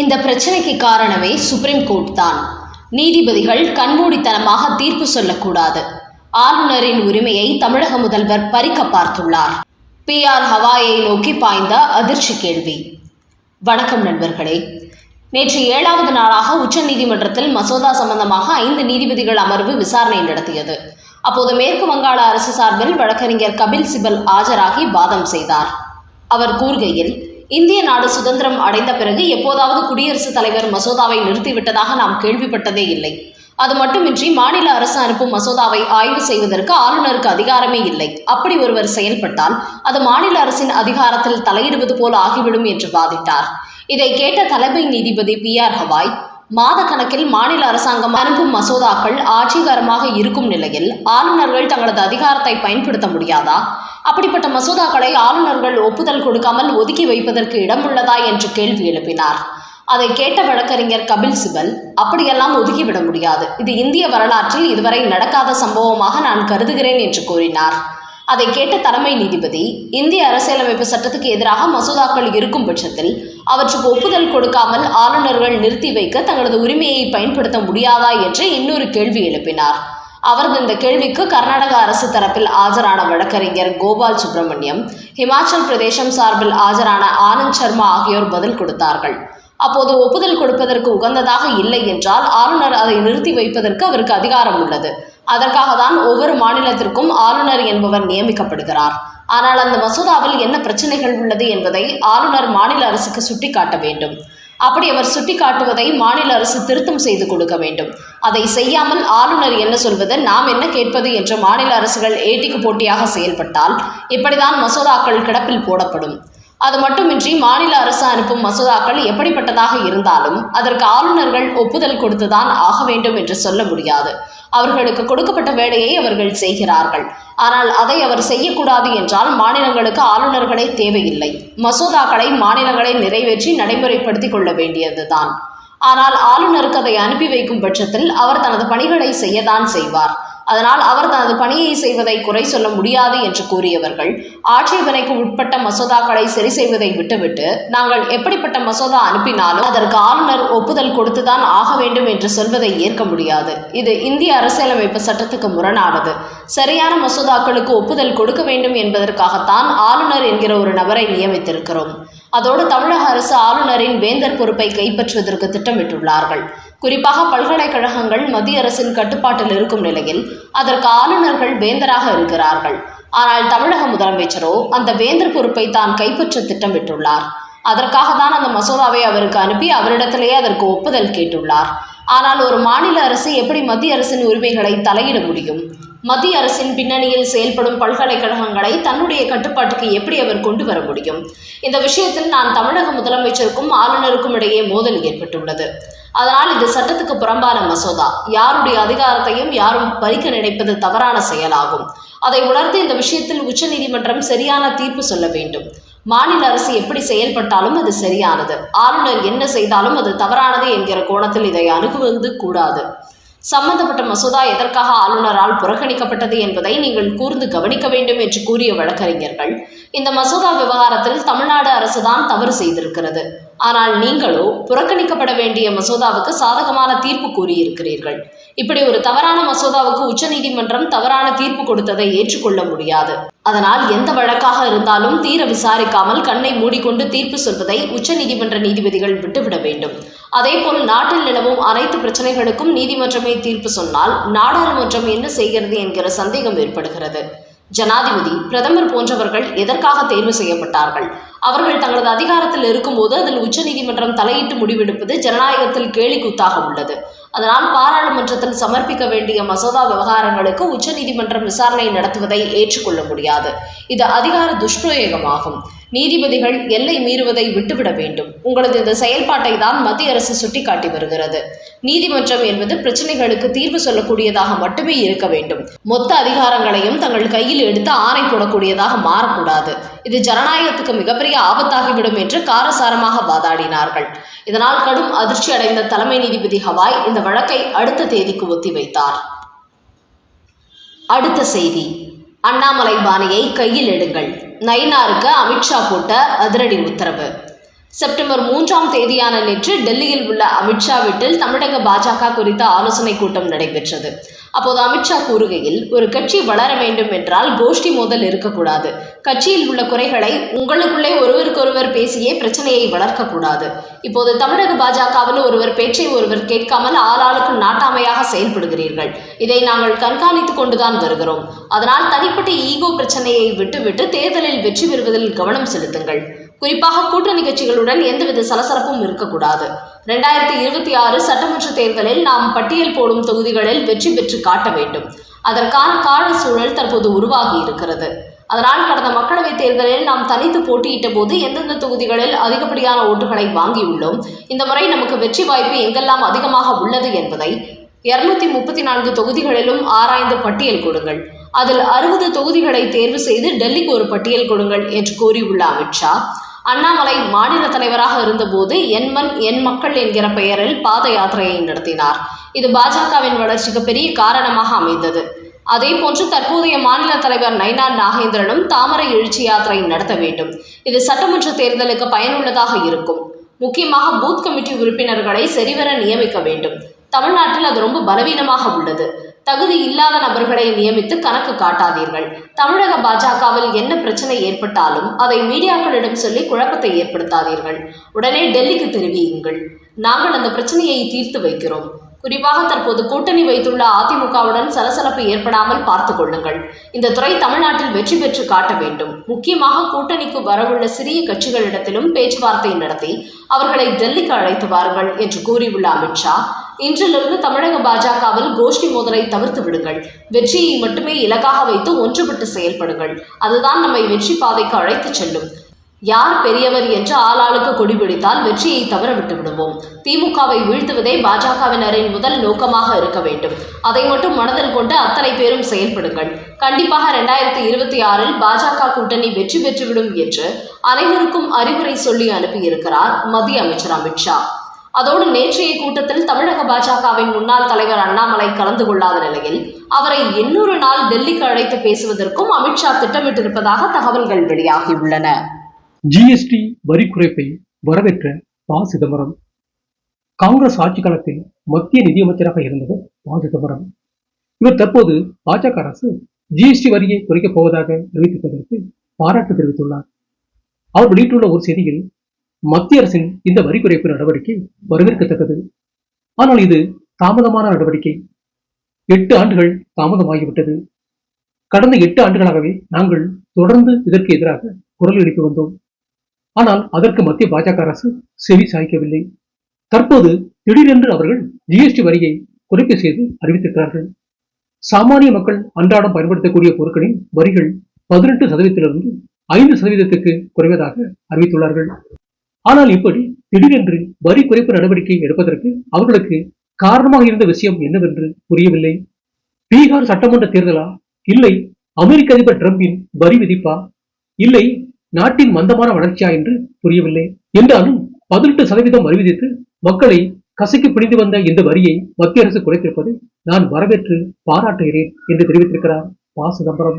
இந்த பிரச்சனைக்கு காரணமே சுப்ரீம் கோர்ட் தான். நீதிபதிகள் கண்மூடித்தனமாக தீர்ப்பு சொல்லக்கூடாது. ஆளுநரின் உரிமையை தமிழக முதல்வர் பறிக்க பார்த்துள்ளார். பிஆர் ஹவாயை நோக்கி பாய்ந்த அதிர்ச்சி கேள்வி. வணக்கம் நண்பர்களே. நேற்று ஏழாவது நாளாக உச்சநீதிமன்றத்தில் மசோதா சம்பந்தமாக ஐந்து நீதிபதிகள் அமர்வு விசாரணை நடத்தியது. அப்போது மேற்கு வங்காள அரசு சார்பில் வழக்கறிஞர் கபில் சிபல் ஆஜராகி வாதம் செய்தார். அவர் கூறுகையில் இந்திய நாடு சுதந்திரம் அடைந்த பிறகு எப்போதாவது குடியரசுத் தலைவர் மசோதாவை நிறுத்திவிட்டதாக நாம் கேள்விப்பட்டதே இல்லை. அது மட்டுமின்றி மாநில அரசு அனுப்பும் மசோதாவை ஆய்வு செய்வதற்கு ஆளுநருக்கு அதிகாரமே இல்லை. அப்படி ஒருவர் செயல்பட்டால் அது மாநில அரசின் அதிகாரத்தில் தலையிடுவது போல் ஆகிவிடும் என்று வாதிட்டார். இதை கேட்ட தலைமை நீதிபதி பி ஆர் ஹவாய் மாத கணக்கில் மாநில அரசாங்கம் அனுப்பும் மசோதாக்கள் ஆட்சிகரமாக இருக்கும் நிலையில் ஆளுநர்கள் தங்களது அதிகாரத்தை பயன்படுத்த முடியாதா? அப்படிப்பட்ட மசோதாக்களை ஆளுநர்கள் ஒப்புதல் கொடுக்காமல் ஒதுக்கி வைப்பதற்கு இடமுள்ளதா என்று கேள்வி எழுப்பினார். அதை கேட்ட வழக்கறிஞர் கபில் சிபல் அப்படியெல்லாம் ஒதுக்கிவிட முடியாது. இது இந்திய வரலாற்றில் இதுவரை நடக்காத சம்பவமாக நான் கருதுகிறேன் என்று கூறினார். அதை கேட்ட தலைமை நீதிபதி இந்திய அரசியலமைப்பு சட்டத்துக்கு எதிராக மசோதாக்கள் இருக்கும் பட்சத்தில் அவற்றுக்கு ஒப்புதல் கொடுக்காமல் ஆளுநர்கள் நிறுத்தி வைக்க தங்களது உரிமையை பயன்படுத்த முடியாதா என்று இன்னொரு கேள்வி எழுப்பினார். அவரது இந்த கேள்விக்கு கர்நாடக அரசு தரப்பில் ஆஜரான வழக்கறிஞர் கோபால் சுப்பிரமணியம் ஹிமாச்சல் பிரதேசம் சார்பில் ஆஜரான ஆனந்த் சர்மா ஆகியோர் பதில் கொடுத்தார்கள். அப்போது ஒப்புதல் கொடுப்பதற்கு உகந்ததாக இல்லை என்றால் ஆளுநர் அதை நிறுத்தி வைப்பதற்கு அவருக்கு அதிகாரம் உள்ளது. அதற்காக தான் ஒவ்வொரு மாநிலத்திற்கும் ஆளுநர் என்பவர் நியமிக்கப்படுகிறார். ஆனால் அந்த மசோதாவில் என்ன பிரச்சனைகள் உள்ளது என்பதை ஆளுநர் மாநில அரசுக்கு சுட்டிக்காட்ட வேண்டும். அப்படி அவர் சுட்டிக்காட்டுவதை மாநில அரசு திருத்தம் செய்து கொடுக்க வேண்டும். அதை செய்யாமல் ஆளுநர் என்ன சொல்வது நாம் என்ன கேட்பது என்று மாநில அரசுகள் ஏட்டிக்கு போட்டியாக செயல்பட்டால் இப்படிதான் மசோதாக்கள் கிடப்பில் போடப்படும். அது மட்டுமின்றி மாநில அரசு அனுப்பும் மசோதாக்கள் எப்படிப்பட்டதாக இருந்தாலும் அதற்கு ஆளுநர்கள் ஒப்புதல் கொடுத்துதான் ஆக வேண்டும் என்று சொல்ல முடியாது. அவர்களுக்கு கொடுக்கப்பட்ட வேலையை அவர்கள் செய்கிறார்கள். ஆனால் அதை அவர் செய்யக்கூடாது என்றால் மாநிலங்களுக்கு ஆளுநர்களே தேவையில்லை. மசோதாக்களை மாநிலங்களை நிறைவேற்றி நடைமுறைப்படுத்திக் கொள்ள வேண்டியதுதான். ஆனால் ஆளுநருக்கு அதை அனுப்பி வைக்கும் பட்சத்தில் அவர் தனது பணிகளை செய்யத்தான் செய்வார். அதனால் அவர் தனது பணியை செய்வதை குறை சொல்ல முடியாது என்று கூறியவர்கள் ஆட்சேபனைக்கு உட்பட்ட மசோதாக்களை சரி செய்வதை விட்டுவிட்டு நாங்கள் எப்படிப்பட்ட மசோதா அனுப்பினாலும் அதற்கு ஆளுநர் ஒப்புதல் கொடுத்துதான் ஆக வேண்டும் என்று சொல்வதை ஏற்க முடியாது. இது இந்திய அரசியலமைப்பு சட்டத்துக்கு முரணானது. சரியான மசோதாக்களுக்கு ஒப்புதல் கொடுக்க வேண்டும் என்பதற்காகத்தான் ஆளுநர் என்கிற ஒரு நபரை நியமித்திருக்கிறோம். அதோடு தமிழக அரசு ஆளுநரின் வேந்தர் பொறுப்பை கைப்பற்றுவதற்கு திட்டமிட்டுள்ளார்கள். குறிப்பாக பல்கலைக்கழகங்கள் மத்திய அரசின் கட்டுப்பாட்டில் இருக்கும் நிலையில் அதற்கு ஆளுநர்கள் வேந்தராக இருக்கிறார்கள். ஆனால் தமிழக முதலமைச்சரோ அந்த வேந்தர் பொறுப்பை தான் கைப்பற்ற திட்டமிட்டுள்ளார். அதற்காக தான் அந்த மசோதாவை அவருக்கு அனுப்பி அவரிடத்திலேயே அதற்கு ஒப்புதல் கேட்டுள்ளார். ஆனால் ஒரு மாநில அரசு எப்படி மத்திய அரசின் உரிமைகளை தலையிட முடியும்? மத்திய அரசின் பின்னணியில் செயல்படும் பல்கலைக்கழகங்களை தன்னுடைய கட்டுப்பாட்டுக்கு எப்படி அவர் கொண்டு வர முடியும்? இந்த விஷயத்தில் நான் தமிழக முதலமைச்சருக்கும் ஆளுநருக்கும் இடையே மோதல் ஏற்பட்டுள்ளது. அதனால் இது சட்டத்துக்கு புறம்பான மசோதா. யாருடைய அதிகாரத்தையும் யாரும் பறிக்க நினைப்பது தவறான செயலாகும். அதை உணர்ந்து இந்த விஷயத்தில் உச்சநீதிமன்றம் சரியான தீர்ப்பு சொல்ல வேண்டும். மாநில அரசு எப்படி செயல்பட்டாலும் அது சரியானது. ஆளுநர் என்ன செய்தாலும் அது தவறானது என்கிற கோணத்தில் இதை அணுகுவது கூடாது. சம்பந்தப்பட்ட மசோதா எதற்காக ஆளுநரால் புறக்கணிக்கப்பட்டது என்பதை நீங்கள் கூர்ந்து கவனிக்க வேண்டும் என்று கூறிய வழக்கறிஞர்கள் இந்த மசோதா விவகாரத்தில் தமிழ்நாடு அரசுதான் தவறு செய்திருக்கிறது. ஆனால் நீங்களோ புறக்கணிக்கப்பட வேண்டிய மசோதாவுக்கு சாதகமான தீர்ப்பு கூறியிருக்கிறீர்கள். இப்படி ஒரு தவறான மசோதாவுக்கு உச்சநீதிமன்றம் தவறான தீர்ப்பு கொடுத்ததை ஏற்றுக்கொள்ள முடியாது. அதனால் எந்த வழக்காக இருந்தாலும் தீர விசாரிக்காமல் கண்ணை மூடிக்கொண்டு தீர்ப்பு சொல்வதை உச்சநீதிமன்ற நீதிபதிகள் விட்டுவிட வேண்டும். அதேபோல் நாட்டில் நிலவும் அனைத்து பிரச்சனைகளுக்கும் நீதிமன்றமே தீர்ப்பு சொன்னால் நாடாளுமன்றம் என்ன செய்கிறது என்கிற சந்தேகம் ஏற்படுகிறது. ஜனாதிபதி பிரதமர் போன்றவர்கள் எதற்காக தேர்வு செய்யப்பட்டார்கள்? அவர்கள் தங்களது அதிகாரத்தில் இருக்கும்போது அதில் உச்சநீதிமன்றம் தலையிட்டு முடிவெடுப்பது ஜனநாயகத்தில் கேலிக்கூத்தாக உள்ளது. அதனால் பாராளுமன்றத்தில் சமர்ப்பிக்க வேண்டிய மசோதா விவகாரங்களுக்கு உச்சநீதிமன்றம் விசாரணை நடத்துவதை ஏற்றுக்கொள்ள முடியாது. இது அதிகார துஷ்பிரயோகமாகும். நீதிபதிகள் எல்லை மீறுவதை விட்டுவிட வேண்டும். உங்களது இந்த செயல்பாட்டை தான் மத்திய அரசு சுட்டிக்காட்டி வருகிறது. நீதிமன்றம் என்பது பிரச்சனைகளுக்கு தீர்வு சொல்லக்கூடியதாக மட்டுமே இருக்க வேண்டும். மொத்த அதிகாரங்களையும் தங்கள் கையில் எடுத்து ஆணை போடக்கூடியதாக மாறக்கூடாது. இது ஜனநாயகத்துக்கு மிகப்பெரிய ஆபத்தாகிவிடும் என்று காரசாரமாக வாதாடினார்கள். இதனால் கடும் அதிர்ச்சி அடைந்த தலைமை நீதிபதி ஹவாய் இந்த வழக்கை அடுத்த தேதிக்கு ஒத்திவைத்தார். அடுத்த செய்தி. அண்ணாமலை பாணியை கையில் எடுங்கள். நயினாருக்கு அமித்ஷா போட்ட அதிரடி உத்தரவு. செப்டம்பர் மூன்றாம் தேதியான நேற்று டெல்லியில் உள்ள அமித்ஷா வீட்டில் தமிழக பாஜக குறித்த ஆலோசனை கூட்டம் நடைபெற்றது. அப்போது அமித்ஷா கூறுகையில் ஒரு கட்சி வளர வேண்டும் என்றால் கோஷ்டி மோதல் இருக்கக்கூடாது. கட்சியில் உள்ள குறைகளை உங்களுக்குள்ளே ஒருவருக்கொருவர் பேசியே பிரச்சனையை வளர்க்கக்கூடாது. இப்போது தமிழக பாஜகவில் ஒருவர் பேச்சை ஒருவர் கேட்காமல் ஆளாளுக்கு நாட்டாமையாக செயல்படுகிறீர்கள். இதை நாங்கள் கண்காணித்துக் கொண்டுதான் வருகிறோம். அதனால் தனிப்பட்ட ஈகோ பிரச்சனையை விட்டுவிட்டு தேர்தலில் வெற்றி பெறுவதில் கவனம் செலுத்துங்கள். குறிப்பாக கூட்டணி கட்சிகளுடன் எந்தவித சலசலப்பும் இருக்கக்கூடாது. ரெண்டாயிரத்தி இருபத்தி ஆறு சட்டமன்ற தேர்தலில் நாம் பட்டியல் போடும் தொகுதிகளில் வெற்றி பெற்று காட்ட வேண்டும். அதற்கான கால சூழல் தற்போது உருவாகி இருக்கிறது. அதனால் கடந்த மக்களவைத் தேர்தலில் நாம் தனித்து போட்டியிட்ட போது எந்தெந்த தொகுதிகளில் அதிகப்படியான ஓட்டுகளை வாங்கியுள்ளோம்? இந்த முறை நமக்கு வெற்றி வாய்ப்பு எங்கெல்லாம் அதிகமாக உள்ளது என்பதை இருநூத்தி முப்பத்தி நான்கு தொகுதிகளிலும் ஆராய்ந்து பட்டியல் கொடுங்கள். அதில் அறுபது தொகுதிகளை தேர்வு செய்து டெல்லிக்கு ஒரு பட்டியல் கொடுங்கள் என்று கூறியுள்ள அமித்ஷா அண்ணாமலை மாநில தலைவராக இருந்தபோது என் மண் என் மக்கள் என்கிற பெயரில் பாத யாத்திரையை நடத்தினார். இது பாஜகவின் வளர்ச்சிக்கு பெரிய காரணமாக அமைந்தது. அதே போன்று தற்போதைய மாநில தலைவர் நைனார் நாகேந்திரனும் தாமரை எழுச்சி யாத்திரை நடத்த வேண்டும். இது சட்டமன்ற தேர்தலுக்கு பயனுள்ளதாக இருக்கும். முக்கியமாக பூத் கமிட்டி உறுப்பினர்களை சரிவர நியமிக்க வேண்டும். தமிழ்நாட்டில் அது ரொம்ப பலவீனமாக உள்ளது. தகுதி இல்லாத நபர்களை நியமித்து கணக்கு காட்டாதீர்கள். தமிழக பாஜகவில் என்ன பிரச்சனை ஏற்பட்டாலும் அதை மீடியாக்களிடம் சொல்லி குழப்பத்தை ஏற்படுத்தாதீர்கள். உடனே டெல்லிக்கு தெரிவியுங்கள் நாங்கள் அந்த பிரச்சனையை தீர்த்து வைக்கிறோம். குறிப்பாக தற்போது கூட்டணி வைத்துள்ள அதிமுகவுடன் சலசலப்பு ஏற்படாமல் பார்த்து கொள்ளுங்கள். இந்த துறை தமிழ்நாட்டில் வெற்றி பெற்று காட்ட வேண்டும். முக்கியமாக கூட்டணிக்கு வரவுள்ள சிறிய கட்சிகளிடத்திலும் பேச்சுவார்த்தை நடத்தி அவர்களை டெல்லிக்கு அழைத்து வாருங்கள் என்று கூறியுள்ள அமித்ஷா இன்றிலிருந்து தமிழக பாஜகவில் கோஷ்டி மோதலை தவிர்த்து விடுங்கள். வெற்றியை மட்டுமே இலக்காக வைத்து ஒன்றுபட்டு செயல்படுங்கள். அதுதான் நம்மை வெற்றி பாதைக்கு அழைத்துச் செல்லும். யார் பெரியவர் என்று ஆளாளுக்கு கொடிபிடித்தால் வெற்றியை தவற விட்டு விடுவோம் திமுகவை வீழ்த்துவதே பாஜகவினரின் முதல் நோக்கமாக இருக்க வேண்டும். அதை மட்டும் மனதில் கொண்டு அத்தனை பேரும் செயல்படுங்கள். கண்டிப்பாக ரெண்டாயிரத்தி இருபத்தி ஆறில் பாஜக கூட்டணி வெற்றி பெற்றுவிடும் என்று அனைவருக்கும் அறிவுரை சொல்லி அனுப்பியிருக்கிறார் மத்திய அமைச்சர் அமித்ஷா அதோடு நேற்றைய கூட்டத்தில் தமிழக பாஜகவின் முன்னாள் தலைவர் அண்ணாமலை கலந்து கொள்ளாத நிலையில் அவரை இன்னொரு நாள் டெல்லிக்கு அழைத்து பேசுவதற்கும் அமித்ஷா திட்டமிட்டிருப்பதாக தகவல்கள் வெளியாகியுள்ளன. ஜிஎஸ்டி வரி குறைப்பை வரவேற்ற ப. சிதம்பரம். காங்கிரஸ் ஆட்சி காலத்தில் மத்திய நிதியமைச்சராக இருந்தவர் ப. சிதம்பரம். இவர் தற்போது பாஜக அரசு ஜிஎஸ்டி வரியை குறைக்கப் போவதாக அறிவித்திருப்பதற்கு பாராட்டு தெரிவித்துள்ளார். அவர் வெளியிட்டுள்ள ஒரு செய்தியில் மத்திய அரசின் இந்த வரி குறைப்பு நடவடிக்கை வரவேற்கத்தக்கது. ஆனால் இது தாமதமான நடவடிக்கை. எட்டு ஆண்டுகள் தாமதமாகிவிட்டது. கடந்த எட்டு ஆண்டுகளாகவே நாங்கள் தொடர்ந்து இதற்கு எதிராக குரல் எழுப்பி வந்தோம். ஆனால் அதற்கு மத்திய பாஜக அரசு செவி சாய்க்கவில்லை. தற்போது திடீரென்று அவர்கள் ஜிஎஸ்டி வரியை குறைப்பு செய்து அறிவித்திருக்கிறார்கள். சாமானிய மக்கள் அன்றாடம் பயன்படுத்தக்கூடிய பொருட்களின் வரிகள் பதினெட்டு சதவீதத்திலிருந்து ஐந்து சதவீதத்துக்கு குறைவதாக அறிவித்துள்ளார்கள். ஆனால் இப்படி திடீரென்று வரி குறைப்பு நடவடிக்கை எடுப்பதற்கு அவர்களுக்கு காரணமாக இருந்த விஷயம் என்னவென்று புரியவில்லை. பீகார் சட்டமன்ற தேர்தலா? இல்லை. அமெரிக்க அதிபர் டிரம்பின் வரி விதிப்பா? இல்லை. நாட்டின் மந்தமான வளர்ச்சியா என்று புரியவில்லை. என்றாலும் பதினெட்டு சதவீதம் வரி விதித்து மக்களை கசைக்கு பிடித்து வந்த இந்த வரியை மத்திய அரசு குறைத்திருப்பதை நான் வரவேற்று பாராட்டுகிறேன் என்று தெரிவித்திருக்கிறார் பா சிதம்பரம்.